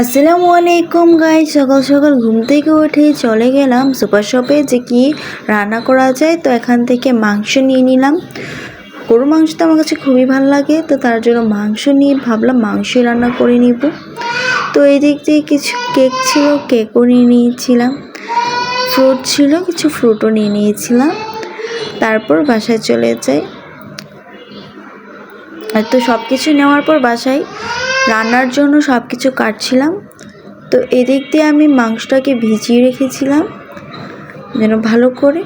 আসসালামু আলাইকুম গাই সকাল সকাল ঘুম থেকে উঠে চলে গেলাম সুপার শপে যে কি রান্না করা যায়, তো এখান থেকে মাংস নিয়ে নিলাম। গরু মাংস তো আমার কাছে খুবই ভালো লাগে, তো তার জন্য মাংস নিয়ে ভাবলাম মাংসই রান্না করে নিব। তো এই দিক দিয়ে কিছু কেক ছিল কেকও নিয়ে নিয়েছিলাম। ফ্রুট ছিল, কিছু ফ্রুটও নিয়ে নিয়েছিলাম। তারপর বাসায় চলে যাই। তো সব কিছু নেওয়ার পর বাসায় রান্নার জন্য সব কিছু কাটছিলাম। তো এদিক দিয়ে আমি মাংসটাকে ভিজিয়ে রেখেছিলাম। যেন ভালো করে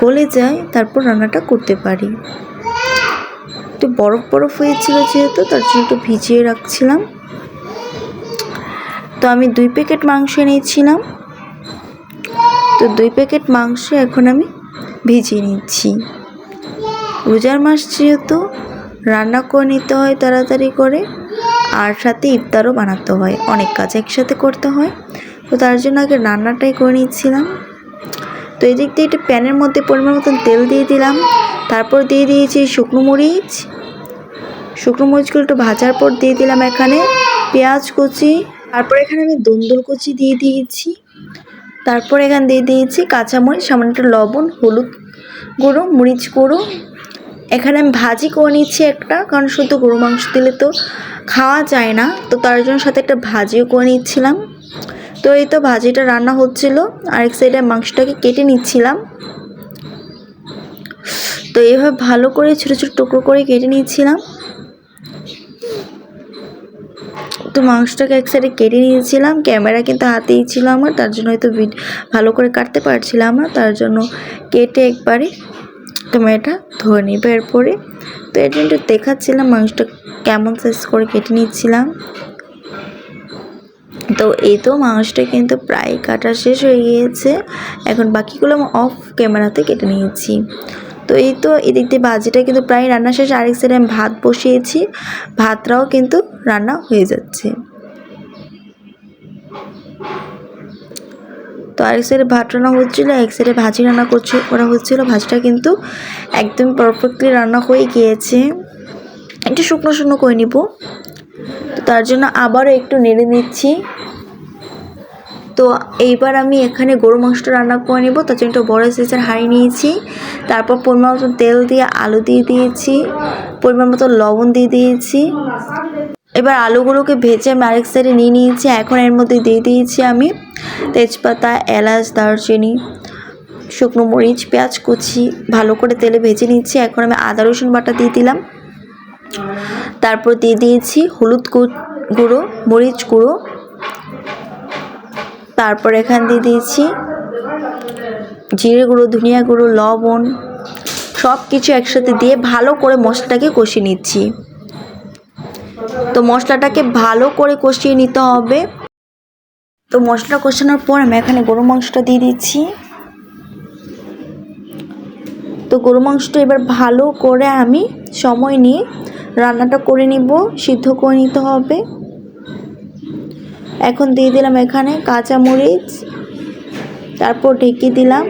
গলে যায়, তারপর রান্নাটা করতে পারি। তো বরফ বরফ হয়েছিল যেহেতু, তার জন্য একটু ভিজিয়ে রাখছিলাম। তো আমি দুই প্যাকেট মাংস নিয়েছিলাম তো দুই প্যাকেট মাংস এখন আমি ভিজিয়ে নিচ্ছি। রোজার মাস যেহেতু, রান্না করে নিতে হয় তাড়াতাড়ি করে। আর সাথে ইফতারও বানাতে হয়। অনেক কাজ একসাথে করতে হয়। তো তার জন্য আগে রান্নাটাই করে নিচ্ছিলাম। তো এদিক দিয়ে একটু প্যানের মধ্যে পরিমাণ মতন তেল দিয়ে দিলাম। তারপর দিয়ে দিয়েছি শুকনো মরিচ। শুকনো মরিচগুলো একটু ভাজার পর দিয়ে দিলাম এখানে পেঁয়াজ কুচি। তারপর এখানে আমি দুন্দুল কুচি দিয়ে দিয়েছি। তারপর এখানে দিয়ে দিয়েছি কাঁচামরিচ, সামান্য একটু লবণ, হলুদ গুঁড়ো, মরিচ গুঁড়ো। এখানে আমি ভাজি করে নিচ্ছি একটা, কারণ শুধু গরু মাংস দিলে তো খাওয়া যায় না, তো তার জন্য সাথে একটা ভাজিও করে নিচ্ছিলাম। তো এই তো ভাজিটা রান্না হচ্ছিল, আরেক সাইডে মাংসটাকে কেটে নিচ্ছিলাম। তো এইভাবে ভালো করে ছোটো ছোটো টুকরো করে কেটে নিচ্ছিলাম। তো মাংসটাকে এক সাইডে কেটে নিয়েছিলাম, ক্যামেরা কিন্তু হাতেই ছিল আমার, তার জন্য হয়তো ভালো করে কাটতে পারছিলাম না, তার জন্য কেটে একবারে টমেটো ধরে নিব এরপরে। তো এটা একটু দেখাচ্ছিলাম মাংসটা কেমন সাইজ করে কেটে নিচ্ছিলাম। তো এই তো মাংসটা কিন্তু প্রায় কাটা শেষ হয়ে গিয়েছে। এখন বাকিগুলো আমি অফ ক্যামেরাতে কেটে নিয়েছি। তো এই তো এদিক দিয়ে বাজিটা কিন্তু প্রায় রান্না শেষ আরেক সাইডে আমি ভাত বসিয়েছি। ভাতটাও কিন্তু রান্না হয়ে যাচ্ছে। তো আরেক সাইডে ভাত রান্না হচ্ছিল এক সাইডে ভাজি রান্না করছে করা হচ্ছিল ভাজিটা কিন্তু একদম পারফেক্টলি রান্না হয়ে গিয়েছে। একটু শুকনো শুকনো করে নিব। তো তার জন্য আবারও একটু নেড়ে নিচ্ছি। তো এইবার আমি এখানে গরু মাংসটা রান্না করে নেব, তার জন্য একটু বড় সাইজের হাঁড়ি নিয়েছি। তারপর পরিমাণ মতো তেল দিয়ে আলু দিয়ে দিয়েছি, পরিমাণ মতো লবণ দিয়ে দিয়েছি। এবার আলুগুলোকে ভেজে আমি সাইডে নিয়ে নিয়েছি। এখন এর মধ্যে দিয়ে দিয়েছি আমি তেজপাতা, এলাচ, দারচিনি, শুকনো মরিচ, পেঁয়াজ কুচি, ভালো করে তেলে ভেজে নিচ্ছি। এখন আমি আদা, রসুন বাটা দিয়ে দিলাম। তারপর দিয়ে দিয়েছি হলুদ গুঁড়ো, মরিচ গুঁড়ো। তারপর এখান দিয়ে দিয়েছি জিরে গুঁড়ো, ধনিয়া গুঁড়ো, লবণ সব কিছু একসাথে দিয়ে ভালো করে মশলাটাকে কষিয়ে নিচ্ছি। তো মশলাটাকে ভালো করে কষিয়ে নিতে হবে। তো মশলা কষানোর পর আমি এখানে গরু মাংসটা দিয়ে দিচ্ছি। তো গরু মাংসটা এবার ভালো করে আমি সময় নিয়ে রান্নাটা করে নিব, সিদ্ধ করে নিতে হবে। এখন দিয়ে দিলাম এখানে কাঁচা মরিচ তারপর ঢেকে দিলাম,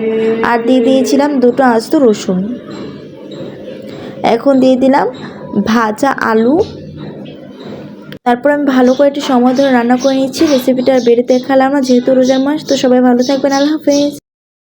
আর দিয়ে দিয়েছিলাম দুটো আস্ত রসুন। এখন দিয়ে দিলাম ভাজা আলু। তারপর আমি ভালো করে একটু সময় ধরে রান্না করে নিচ্ছি রেসিপিটা বেড়ে দেখালাম। না যেহেতু রোজার মাস, তো সবাই ভালো থাকবেন। আল্লাহ হাফেজ।